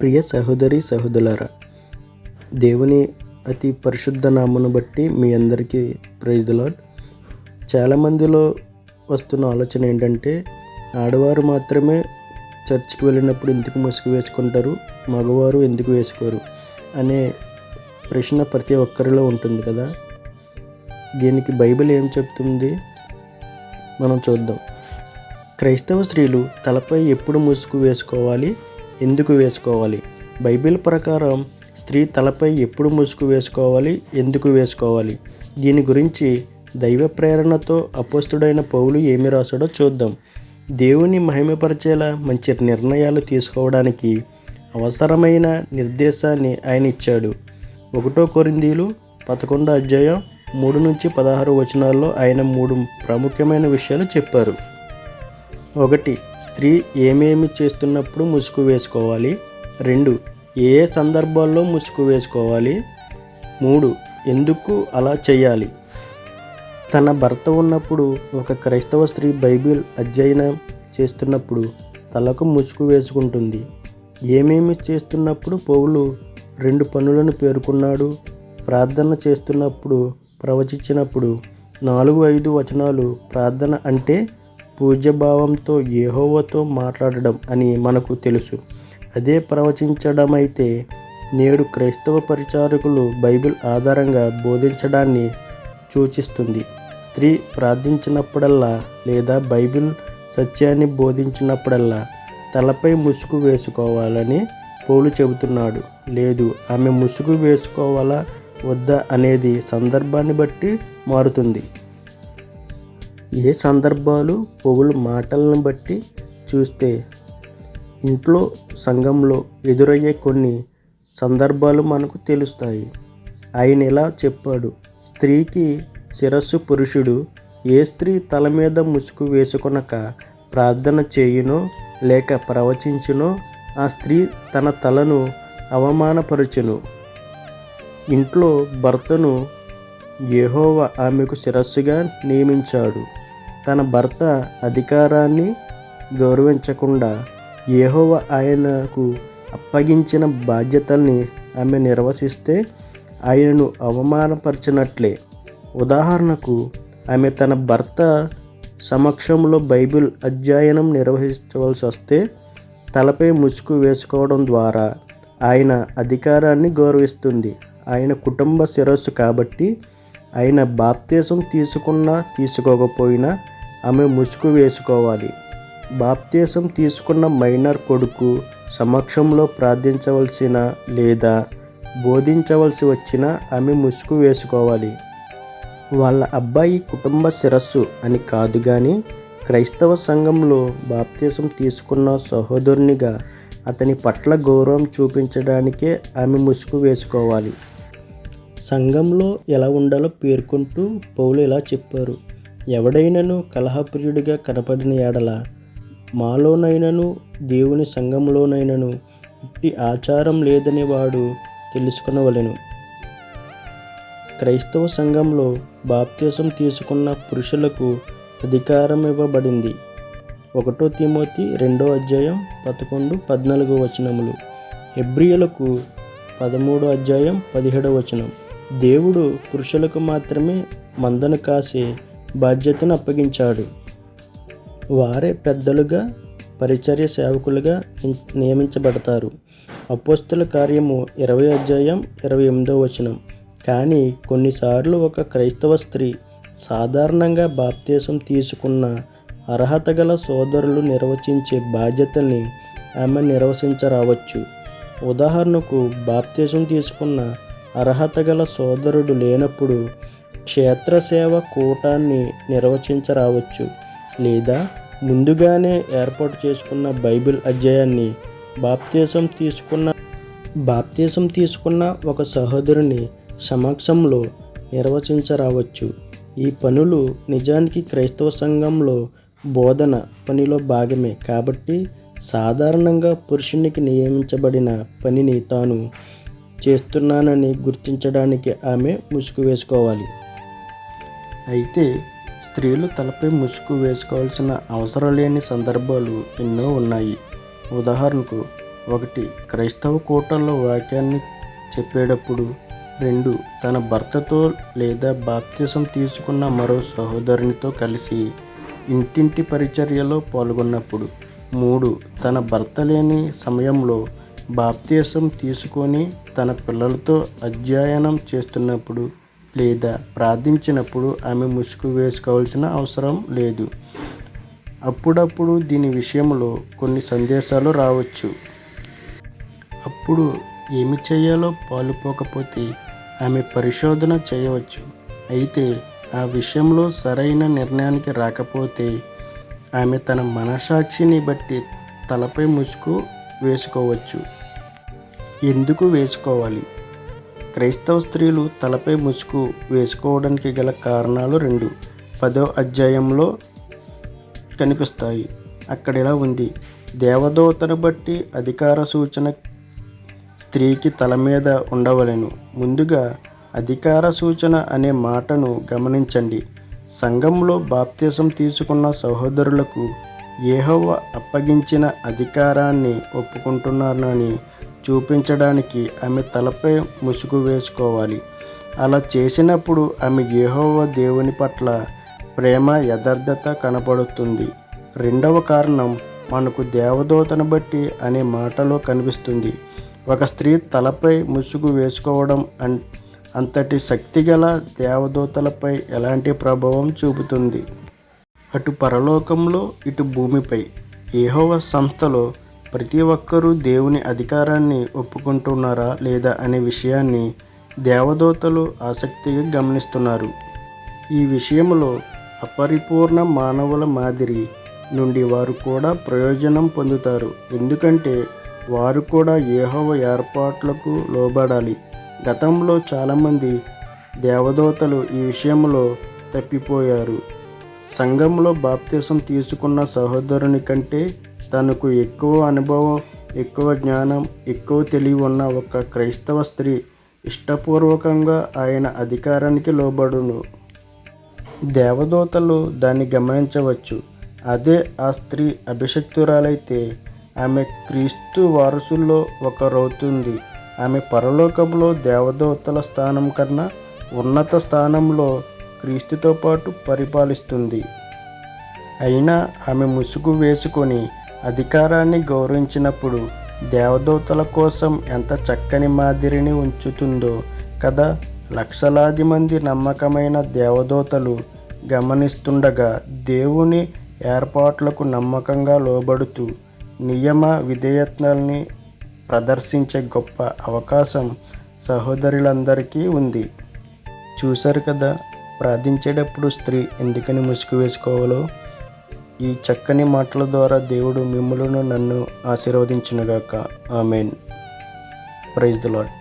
ప్రియ సహోదరి సహోదరులారా దేవుని అతి పరిశుద్ధ నామను బట్టి మీ అందరికీ ప్రైజ్ లాడ్ చాలామందిలో వస్తున్న ఆలోచన ఏంటంటే ఆడవారు మాత్రమే చర్చికి వెళ్ళినప్పుడు ఎందుకు ముసుగు వేసుకుంటారు మగవారు ఎందుకు వేసుకోరు అనే ప్రశ్న ప్రతి ఒక్కరిలో ఉంటుంది కదా. దీనికి బైబిల్ ఏం చెప్తుంది? మనం చూద్దాం. క్రైస్తవ స్త్రీలు తలపై ఎప్పుడు ముసుగు వేసుకోవాలి? ఎందుకు వేసుకోవాలి? బైబిల్ ప్రకారం స్త్రీ తలపై ఎప్పుడు ముసుగు వేసుకోవాలి? ఎందుకు వేసుకోవాలి? దీని గురించి దైవ ప్రేరణతో అపోస్తుడైన పౌలు ఏమి రాశాడో చూద్దాం. దేవుని మహిమపరిచేలా మంచి నిర్ణయాలు తీసుకోవడానికి అవసరమైన నిర్దేశాన్ని ఆయన ఇచ్చాడు. ఒకటో కొరిందీలు పదకొండో అధ్యాయం మూడు నుంచి పదహారు వచనాల్లో ఆయన మూడు ప్రాముఖ్యమైన విషయాలు చెప్పారు. ఒకటి స్త్రీ ఏమేమి చేస్తున్నప్పుడు ముసుగు వేసుకోవాలి? రెండు ఏ ఏ సందర్భాల్లో ముసుగు వేసుకోవాలి? మూడు ఎందుకు అలా చేయాలి తన భర్త ఉన్నప్పుడు ఒక క్రైస్తవ స్త్రీ బైబిల్ అధ్యయనం చేస్తున్నప్పుడు తలకు ముసుగు వేసుకుంటుంది. ఏమేమి చేస్తున్నప్పుడు పౌలు రెండు పనులను పేర్కొన్నాడు? ప్రార్థన చేస్తున్నప్పుడు ప్రవచించినప్పుడు నాలుగు ఐదు వచనాలు ప్రార్థన అంటే పూజ్యభావంతో ఏహోవతో మాట్లాడడం అని మనకు తెలుసు. అదే ప్రవచించడం అయితే నేడు క్రైస్తవ పరిచారకులు బైబిల్ ఆధారంగా బోధించడాన్ని సూచిస్తుంది. స్త్రీ ప్రార్థించినప్పుడల్లా లేదా బైబిల్ సత్యాన్ని బోధించినప్పుడల్లా తలపై ముసుగు వేసుకోవాలని పౌలు చెబుతున్నాడు. లేదు ఆమె ముసుగు వేసుకోవాలా వద్దా అనేది సందర్భాన్ని బట్టి మారుతుంది. ఏ సందర్భాలు పొగులు మాటలను బట్టి చూస్తే ఇంట్లో సంఘంలో ఎదురయ్యే కొన్ని సందర్భాలు మనకు తెలుస్తాయి. ఆయన ఇలా చెప్పాడు స్త్రీకి శిరస్సు పురుషుడు ఏ స్త్రీ తల మీద ముసుగు వేసుకొనక ప్రార్థన చేయునో లేక ప్రవచించునో ఆ స్త్రీ తన తలను అవమానపరచును. ఇంట్లో భర్తను యెహోవ ఆమెకు శిరస్సుగా నియమించాడు. తన భర్త అధికారాన్ని గౌరవించకుండా యెహోవా ఆయనకు అప్పగించిన బాధ్యతల్ని ఆమె నిర్వచిస్తే ఆయనను అవమానపరిచినట్లే. ఉదాహరణకు ఆమె తన భర్త సమక్షంలో బైబిల్ అధ్యయనం నిర్వహించవలసి వస్తే తలపై ముసుగు వేసుకోవడం ద్వారా ఆయన అధికారాన్ని గౌరవిస్తుంది. ఆయన కుటుంబ శిరస్సు కాబట్టి ఆయన బాప్తీసం తీసుకున్నా తీసుకోకపోయినా ఆమె ముసుగు వేసుకోవాలి. బాప్తీసం తీసుకున్న మైనర్ కొడుకు సమక్షంలో ప్రార్థించవలసిన లేదా బోధించవలసి వచ్చిన ఆమె ముసుగు వేసుకోవాలి. వాళ్ళ అబ్బాయి కుటుంబ శిరస్సు అని కాదు కానీ క్రైస్తవ సంఘంలో బాప్తీసం తీసుకున్న సహోదరునిగా అతని పట్ల గౌరవం చూపించడానికే ఆమె ముసుగు వేసుకోవాలి. సంఘంలో ఎలా ఉండాలో పేర్కొంటూ పౌలు ఇలా చెప్పారు. ఎవడైనను కలహప్రియుడిగా కనపడిన ఎడల మాలోనైనను దేవుని సంఘంలోనైనను ఇట్టి ఆచారం లేదని వాడు తెలుసుకునవలెను. క్రైస్తవ సంఘంలో బాప్తీసం తీసుకున్న పురుషులకు అధికారం ఇవ్వబడింది ఒకటో తిమోతి రెండో అధ్యాయం పదకొండు పద్నాలుగో వచనములు. హెబ్రియులకు పదమూడో అధ్యాయం పదిహేడో వచనం. దేవుడు పురుషులకు మాత్రమే మందను కాసే బాధ్యతను అప్పగించాడు. వారే పెద్దలుగా పరిచర్య సేవకులుగా నియమించబడతారు. అపోస్తుల కార్యము ఇరవై అధ్యాయం ఇరవై ఎనిమిదో వచనం. కానీ కొన్నిసార్లు ఒక క్రైస్తవ స్త్రీ సాధారణంగా బాప్తీసం తీసుకున్న అర్హత గల సోదరులు నిర్వచించే బాధ్యతల్ని ఆమె నిర్వచించరావచ్చు ఉదాహరణకు బాప్తీసం తీసుకున్న అర్హత గల సోదరుడు లేనప్పుడు క్షేత్రసేవ కూటాన్ని నిర్వచించరావచ్చు లేదా ముందుగానే ఏర్పాటు చేసుకున్న బైబిల్ అధ్యాయాన్ని బాప్తీసం తీసుకున్న బాప్తీసం తీసుకున్న ఒక సహోదరుని సమక్షంలో నిర్వచించరావచ్చు. ఈ పనులు నిజానికి క్రైస్తవ సంఘంలో బోధన పనిలో భాగమే కాబట్టి సాధారణంగా పురుషునికి నియమించబడిన పనిని తాను చేస్తున్నానని గుర్తించడానికి ఆమె ముసుగు వేసుకోవాలి. అయితే స్త్రీలు తలపై ముసుగు వేసుకోవాల్సిన అవసరం లేని సందర్భాలు ఎన్నో ఉన్నాయి. ఉదాహరణకు ఒకటి క్రైస్తవ కూటల్లో వాక్యాన్ని చెప్పేటప్పుడు రెండు తన భర్తతో లేదా బాప్తిసం తీసుకున్న మరో సహోదరునితో కలిసి ఇంటింటి పరిచర్యలో పాల్గొన్నప్పుడు మూడు తన భర్త లేని సమయంలో బాప్తీసం తీసుకొని తన పిల్లలతో అధ్యయనం చేస్తున్నప్పుడు లేదా ప్రార్థించినప్పుడు ఆమె ముసుగు వేసుకోవాల్సిన అవసరం లేదు. అప్పుడప్పుడు దీని విషయంలో కొన్ని సందేశాలు రావచ్చు. అప్పుడు ఏమి చేయాలో పాలుపోకపోతే ఆమె పరిశోధన చేయవచ్చు. అయితే ఆ విషయంలో సరైన నిర్ణయానికి రాకపోతే ఆమె తన మనసాక్షిని బట్టి తలపై ముసుగు వేసుకోవచ్చు. ఎందుకు వేసుకోవాలి? క్రైస్తవ స్త్రీలు తలపై ముసుగు వేసుకోవడానికి గల కారణాలు రెండు. పదో అధ్యాయంలో కనిపిస్తాయి. అక్కడ ఇలా ఉంది. దేవదూతను బట్టి అధికార సూచన స్త్రీకి తల మీద ఉండవలెను. ముందుగా అధికార సూచన అనే మాటను గమనించండి. సంఘంలో బాప్తీసం తీసుకున్న సహోదరులకు ఏహోవ అప్పగించిన అధికారాన్ని ఒప్పుకుంటున్నారని చూపించడానికి ఆమె తలపై ముసుగు వేసుకోవాలి. అలా చేసినప్పుడు ఆమె ఏహోవ దేవుని పట్ల ప్రేమ యథార్థత కనపడుతుంది. రెండవ కారణం మనకు దేవదూతను బట్టి అనే మాటలో కనిపిస్తుంది. ఒక స్త్రీ తలపై ముసుగు వేసుకోవడం అన్ అంతటి శక్తిగల దేవదూతలపై ఎలాంటి ప్రభావం చూపుతుంది? అటు పరలోకంలో ఇటు భూమిపై. ఏహోవ సంస్థలో ప్రతి ఒక్కరూ దేవుని అధికారాన్ని ఒప్పుకుంటున్నారా లేదా అనే విషయాన్ని దేవదూతలు ఆసక్తిగా గమనిస్తున్నారు. ఈ విషయంలో అపరిపూర్ణ మానవుల మాదిరి నుండి వారు కూడా ప్రయోజనం పొందుతారు. ఎందుకంటే వారు కూడా ఏహవ ఏర్పాట్లకు లోబడాలి. గతంలో చాలామంది దేవదూతలు ఈ విషయంలో తప్పిపోయారు. సంఘంలో బాప్తీసం తీసుకున్న సహోదరుని కంటే తనకు ఎక్కువ అనుభవం ఎక్కువ జ్ఞానం ఎక్కువ తెలివి ఉన్న ఒక క్రైస్తవ స్త్రీ ఇష్టపూర్వకంగా ఆయన అధికారానికి లోబడును. దేవదూతలు దాన్ని గమనించవచ్చు. అదే ఆ స్త్రీ అభిషక్తురాలైతే ఆమె క్రీస్తు వారసుల్లో ఒకరవుతుంది. ఆమె పరలోకంలో దేవదూతల స్థానం కన్నా ఉన్నత స్థానంలో క్రీస్తుతో పాటు పరిపాలిస్తుంది. అయినా ఆమె ముసుగు వేసుకొని అధికారాన్ని గౌరవించినప్పుడు దేవదూతల కోసం ఎంత చక్కని మాదిరిని ఉంచుతుందో కదా. లక్షలాది మంది నమ్మకమైన దేవదూతలు గమనిస్తుండగా దేవుని ఏర్పాట్లకు నమ్మకంగా లోబడుతూ నియమ విధేయత్నాల్ని ప్రదర్శించే గొప్ప అవకాశం సహోదరులందరికీ ఉంది. చూశారు కదా ప్రార్థించేటప్పుడు స్త్రీ ఎందుకని ముసుగు వేసుకోవాలో? ఈ చక్కని మాటల ద్వారా దేవుడు మిమ్మలను నన్ను ఆశీర్వదించునుగాక. ఆమెన్. Praise the lord